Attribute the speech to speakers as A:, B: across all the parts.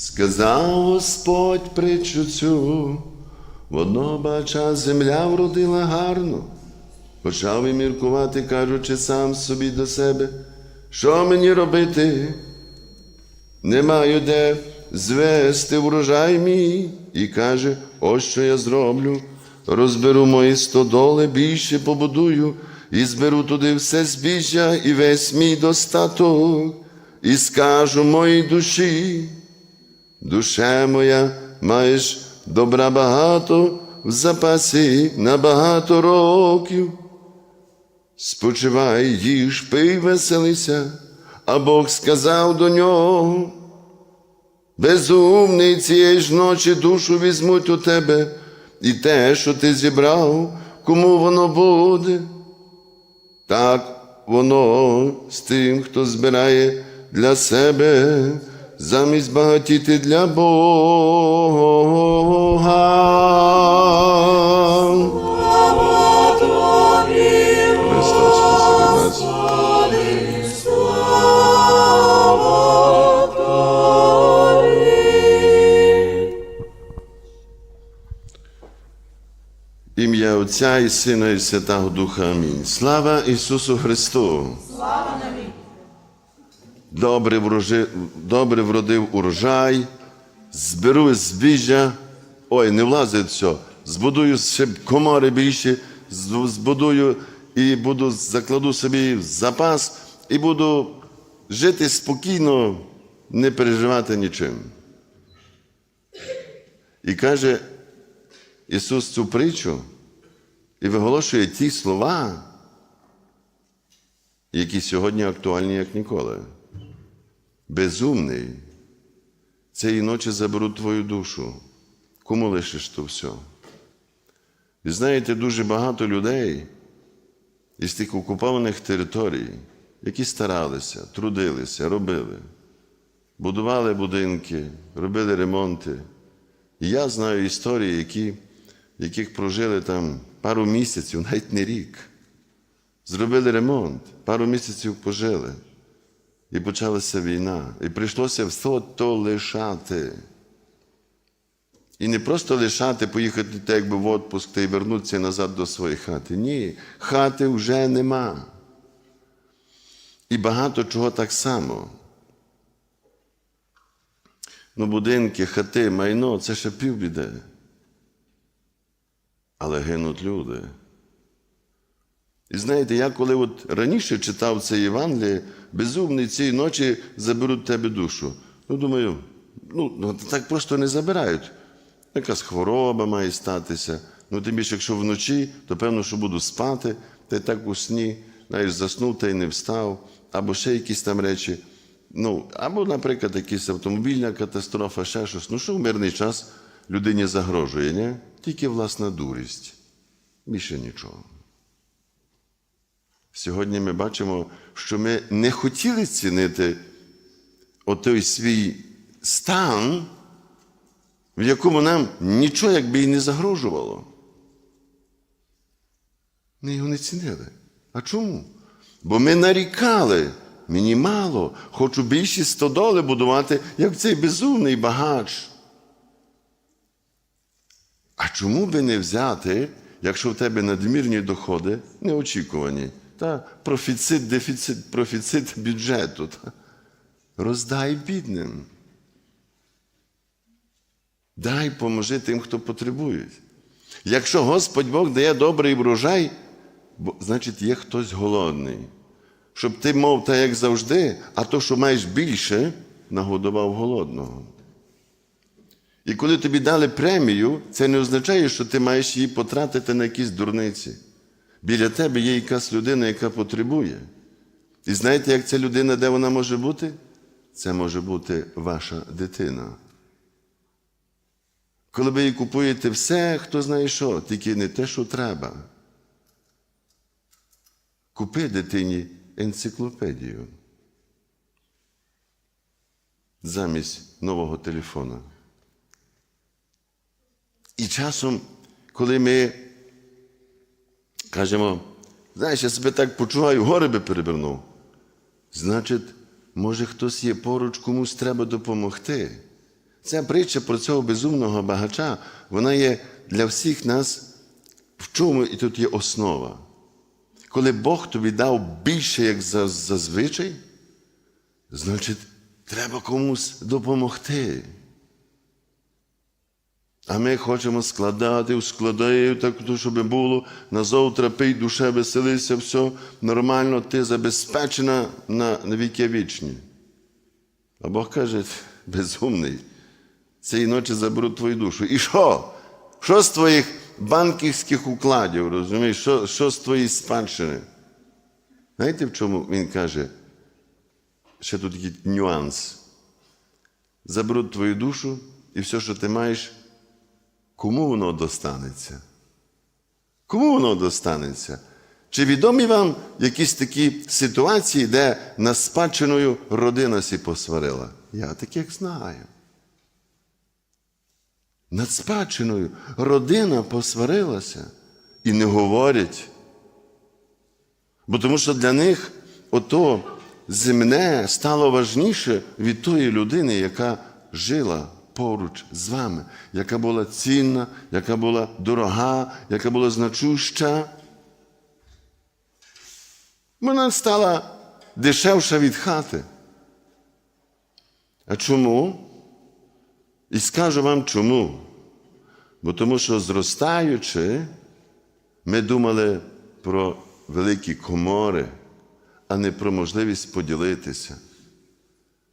A: Сказав Господь притчу цю, в бача земля вродила гарно. Почав і міркувати, кажучи сам собі до себе, що мені робити? Не маю де звести врожай мій, і каже, ось що я зроблю. Розберу мої стодоли, більше побудую, і зберу туди все збіжжя і весь мій достаток, і скажу моїй душі. Душе моя, маєш добра багато в запасі на багато років. Спочивай, їж, пий, веселися, а Бог сказав до нього. Безумний цієї ж ночі душу візьмуть у тебе, і те, що ти зібрав, кому воно буде. Так воно з тим, хто збирає для себе, замість багатіти для Бога. Ім'я Отця і Сина, і Святого Духа. Амінь. Слава Ісусу Христу!
B: Слава!
A: Добре, врожи... Добре вродив урожай, зберу збіжжя, ой, не влазить все, збудую ще комори більше, збудую і буду закладу собі запас і буду жити спокійно, не переживати нічим. І каже Ісус цю притчу і виголошує ті слова, які сьогодні актуальні як ніколи. Безумний, цієї ночі заберуть твою душу. Кому лишиш то все? Ви знаєте, дуже багато людей із тих окупованих територій, які старалися, трудилися, робили, будували будинки, робили ремонти. І я знаю історії, які, яких прожили там пару місяців, навіть не рік. Зробили ремонт, пару місяців пожили. І почалася війна. І прийшлося все то лишати. І не просто лишати, поїхати так, якби в отпуск та й вернутися назад до своєї хати. Ні, хати вже нема. І багато чого так само. Ну, будинки, хати, майно це ще півбіди. Але гинуть люди. І знаєте, я коли от раніше читав це Євангеліє, безумний цієї ночі заберуть тебе душу. Ну, думаю, ну, ну так просто не забирають. Якась хвороба має статися. Ну, тим більше, якщо вночі, то певно, що буду спати, та й так у сні, знаєш, заснув та й не встав, або ще якісь там речі. Ну, або, наприклад, якась автомобільна катастрофа, ще щось. Ну, що в мирний час людині загрожує, ні? Тільки власна дурість. Більше нічого. Сьогодні ми бачимо, що ми не хотіли цінити отой свій стан, в якому нам нічого якби і не загрожувало. Ми його не цінили. А чому? Бо ми нарікали, мені мало, хочу більші стодоли будувати, як цей безумний багач. А чому би не взяти, якщо в тебе надмірні доходи, неочікувані, та профіцит, дефіцит, профіцит бюджету, та, роздай бідним. Дай поможи тим, хто потребує. Якщо Господь Бог дає добрий врожай, значить є хтось голодний. Щоб ти мов так, як завжди, а то, що маєш більше, нагодував голодного. І коли тобі дали премію, це не означає, що ти маєш її потратити на якісь дурниці. Біля тебе є якась людина, яка потребує. І знаєте, як ця людина, де вона може бути? Це може бути ваша дитина. Коли ви їй купуєте все, хто знає що, тільки не те, що треба. Купи дитині енциклопедію замість нового телефона. І часом, коли ми кажемо, знаєш, я себе так почуваю, гори би перевернув, значить, може хтось є поруч, комусь треба допомогти. Ця притча про цього безумного багача, вона є для всіх нас, в чому і тут є основа. Коли Бог тобі дав більше, як за- зазвичай, значить, треба комусь допомогти. А ми хочемо складати, складаю так, щоб було на завтра пий, душе веселися, все нормально, ти забезпечена на, віки вічні. А Бог каже, безумний, цієї ночі заберуть твою душу. І що? Що з твоїх банківських укладів, розумієш? Що, що з твоєї спадщини? Знаєте, в чому він каже? Ще тут такий нюанс. Заберуть твою душу і все, що ти маєш, кому воно достанеться? Кому воно достанеться? Чи відомі вам якісь такі ситуації, де над спадщиною родина сі посварила? Я таких знаю. Над спадщиною родина посварилася і не говорять. Бо тому що для них ото земне стало важніше від тої людини, яка жила поруч з вами, яка була цінна, яка була дорога, яка була значуща. Вона стала дешевша від хати. А чому? І скажу вам чому. Бо тому що зростаючи, ми думали про великі комори, а не про можливість поділитися.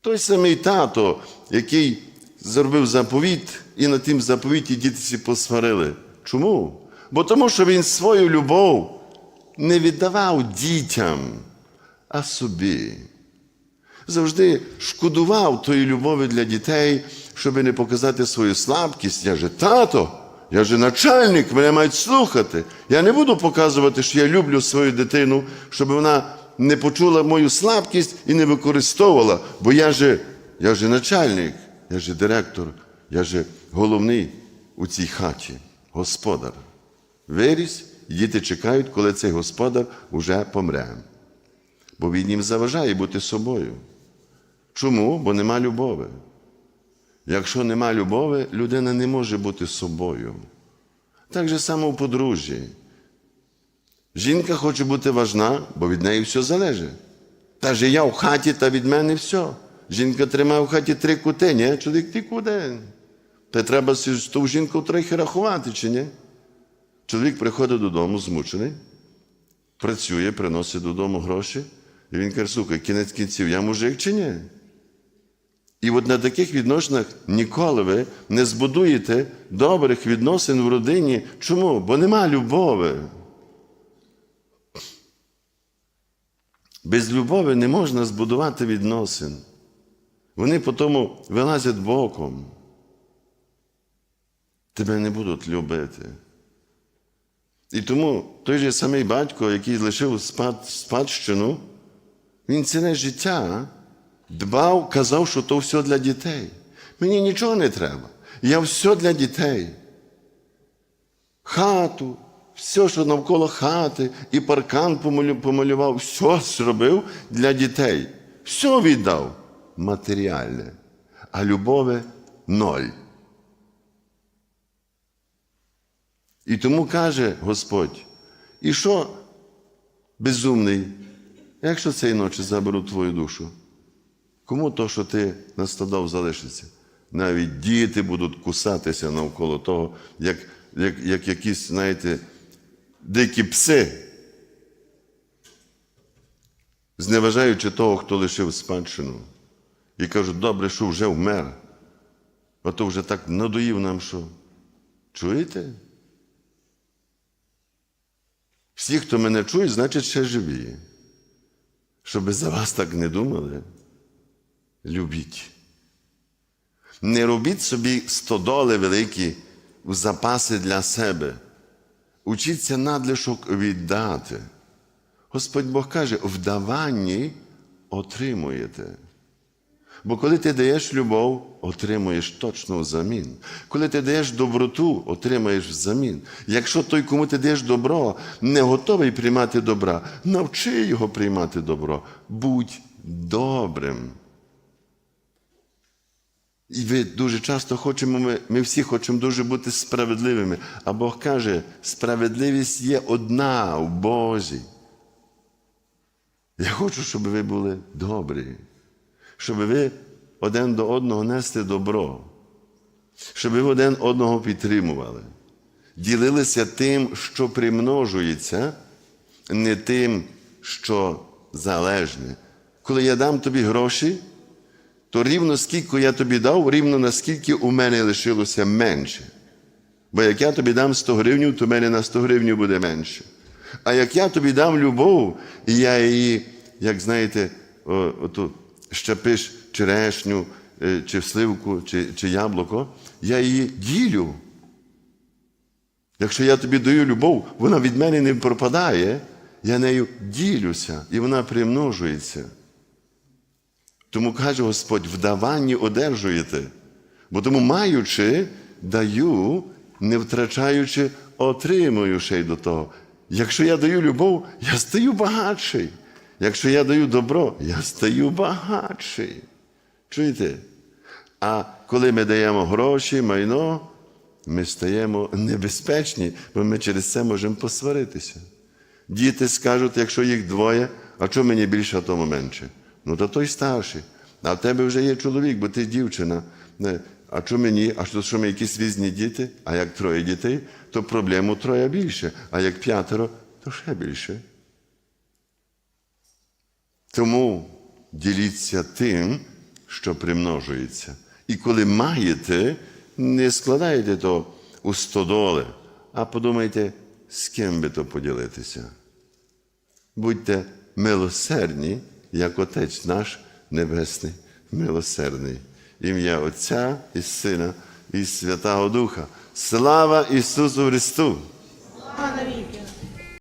A: Той самий тато, який зробив заповіт, і на тим заповіті діти всі посварили. Чому? Бо тому, що він свою любов не віддавав дітям, а собі. Завжди шкодував тої любові для дітей, щоб не показати свою слабкість. Я же тато, я же начальник, мене мають слухати. Я не буду показувати, що я люблю свою дитину, щоб вона не почула мою слабкість і не використовувала, бо я же, я же начальник, я же директор, я же головний у цій хаті, господар. Виріс, діти чекають, коли цей господар уже помре. Бо він їм заважає бути собою. Чому? Бо нема любові. Якщо нема любові, людина не може бути собою. Так же само в подружжі. Жінка хоче бути важна, бо від неї все залежить. Та же я в хаті, та від мене все. Жінка тримає в хаті три кути, ні? Чоловік ти куди? Та треба ту жінку трохи рахувати, чи ні? Чоловік приходить додому змучений, працює, приносить додому гроші, і він каже, слухай, кінець кінців, я мужик чи ні? І от на таких відносинах ніколи ви не збудуєте добрих відносин в родині. Чому? Бо нема любові. Без любові не можна збудувати відносин. Вони потім вилазять боком. Тебе не будуть любити. І тому той же самий батько, який лишив спад, спадщину, він ціле життя дбав, казав, що то все для дітей. Мені нічого не треба. Я все для дітей. Хату, все, що навколо хати, і паркан помалював, все зробив для дітей. Все віддав матеріальне, а любові ноль. І тому каже Господь, і що безумний, якщо цієї ночі заберу твою душу, кому то, що ти настадав, залишиться? Навіть діти будуть кусатися навколо того, як, як, як якісь, знаєте, дикі пси, зневажаючи того, хто лишив спадщину. І кажуть, добре, що вже вмер, а то вже так надоїв нам, що. Чуєте? Всі, хто мене чує, значить ще живі. Щоб за вас так не думали, любіть. Не робіть собі стодоли великі в запаси для себе. Учіться надлишок віддати. Господь Бог каже, в даванні отримуєте. Бо коли ти даєш любов, отримуєш точно взамін. Коли ти даєш доброту, отримаєш взамін. Якщо той, кому ти даєш добро, не готовий приймати добра, навчи його приймати добро. Будь добрим. І ви дуже часто хочемо, ми, ми всі хочемо дуже бути справедливими. А Бог каже, справедливість є одна в Бозі. Я хочу, щоб ви були добрі, щоб ви один до одного несли добро, щоб ви один одного підтримували, ділилися тим, що примножується, не тим, що залежне. Коли я дам тобі гроші, то рівно скільки я тобі дав, рівно наскільки у мене лишилося менше. Бо як я тобі дам 100 гривень, то в мене на 100 гривень буде менше. А як я тобі дам любов, і я її, як знаєте, о, оту щепиш черешню, е, чи сливку, чи, чи яблуко, я її ділю. Якщо я тобі даю любов, вона від мене не пропадає, я нею ділюся, і вона примножується. Тому каже Господь, в даванні одержуєте. Бо тому, маючи, даю, не втрачаючи, отримую ще й до того. Якщо я даю любов, я стаю багатший. Якщо я даю добро, я стаю багатший. Чуєте? А коли ми даємо гроші, майно, ми стаємо небезпечні, бо ми через це можемо посваритися. Діти скажуть, якщо їх двоє, а чого мені більше, а тому менше? Ну, то той старший. А в тебе вже є чоловік, бо ти дівчина. А що мені? А що, що ми якісь різні діти? А як троє дітей, то проблему троє більше, а як п'ятеро, то ще більше. Тому діліться тим, що примножується. І коли маєте, не складайте то у стодоли, а подумайте, з ким би то поділитися. Будьте милосердні, як Отець наш Небесний, милосердний. Ім'я Отця і Сина і Святого Духа. Слава Ісусу Христу!